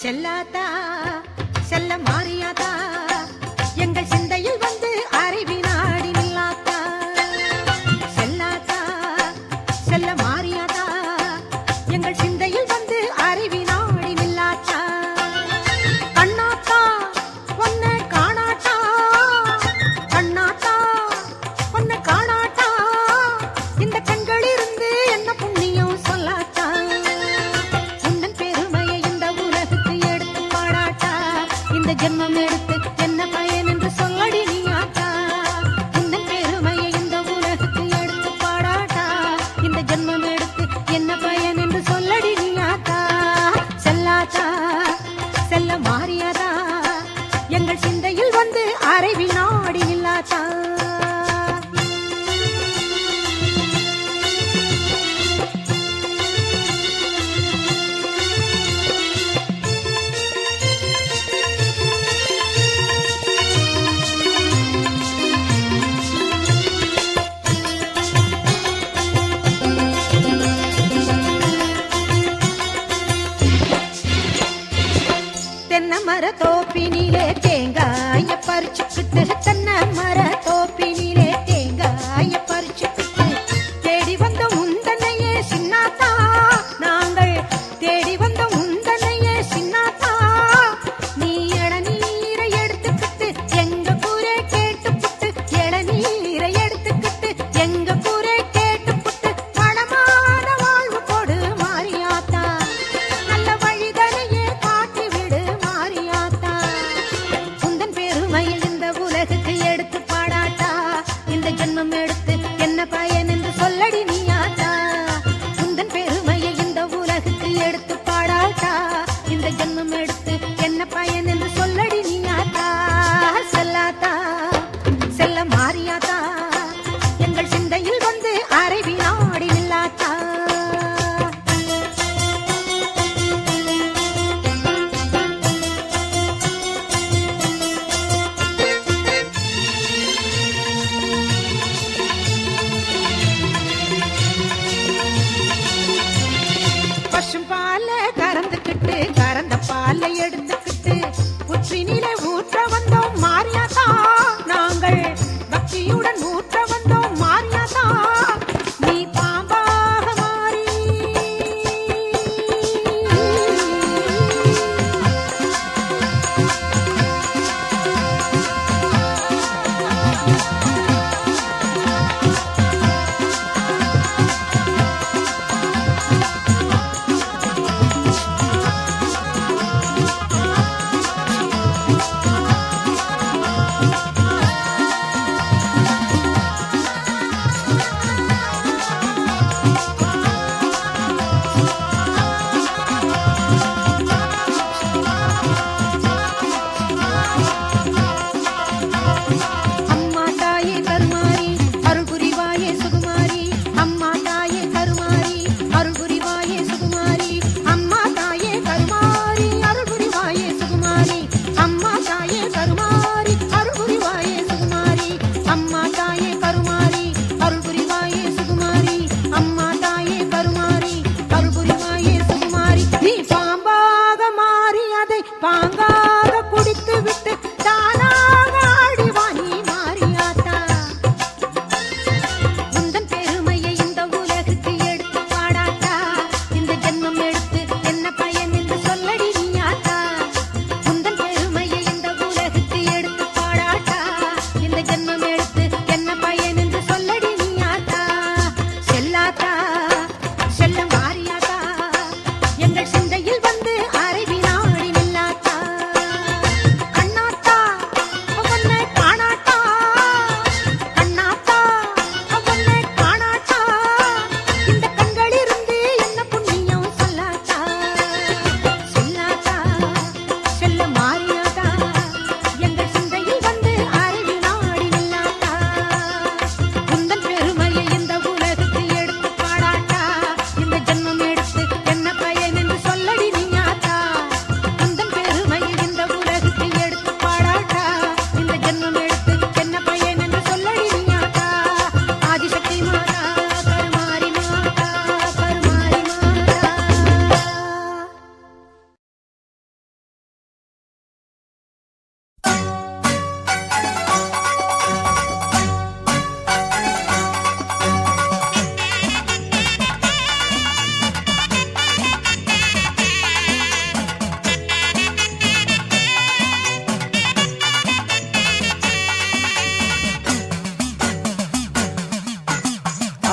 செல்லாத்தா செல்ல மாறி பணம் எடுத்து என்ன பயன் என்று சொல்லடி நீ ஆத்தா. செல்லாத்தா. செல்ல மாறியாத்தா. மர தோப்பினிலே தேங்காய பறிச்சுக்கிட்டு தென்னை மர தோப்பி எடுத்து பாடாட்டா இந்த ஜென்மம் எடுத்து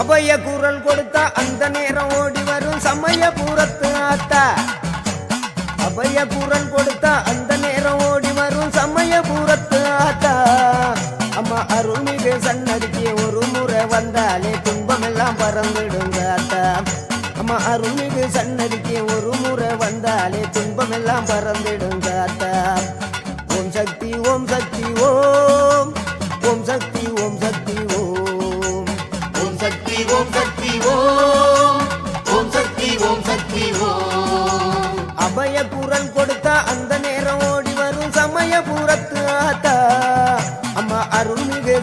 அபய குரல் கொடுத்தா அந்த நேரம் ஓடி வரும். சமய பூரத்து ஆத்தா. அபய குரல் கொடுத்தா அந்த நேரம் ஓடி வரும். சமய பூரத்து ஆத்தா. அம்மா அருள்மிகு சன்னதிக்கு ஒரு முறை வந்தாலே துன்பமெல்லாம் பறந்துடுங்க ஆத்தா. அம்மா அருள்மிகு சன்னதிக்கு ஒரு முறை வந்தாலே துன்பமெல்லாம் பறந்துடுங்க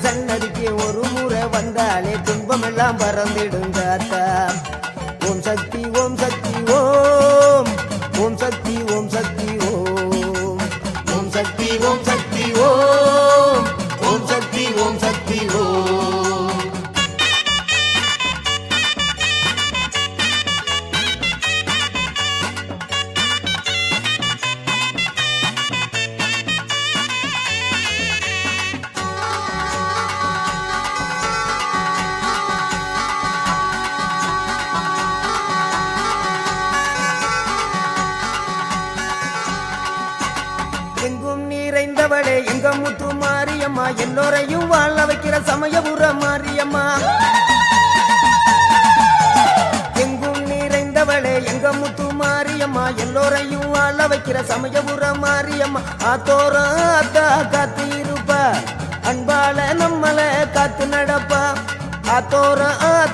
சன்னதிக்கு ஒரு முறை வந்தாலே துன்பமெல்லாம் பறந்திடுங்க முத்து மாரியம்மா எல்லோரையும் வாழ வைக்கிற சமயபுர மாரியம்மா. எங்கும் நிறைந்தவளே எங்க முத்து மாரியம்மா எல்லோரையும் வாழ வைக்கிற சமயபுர மாரியம்மா. ஆத்தோர அத்தா காத்து இருப்பா அன்பால நம்மள காத்து நடப்பா. ஆத்தோர ஆத்தா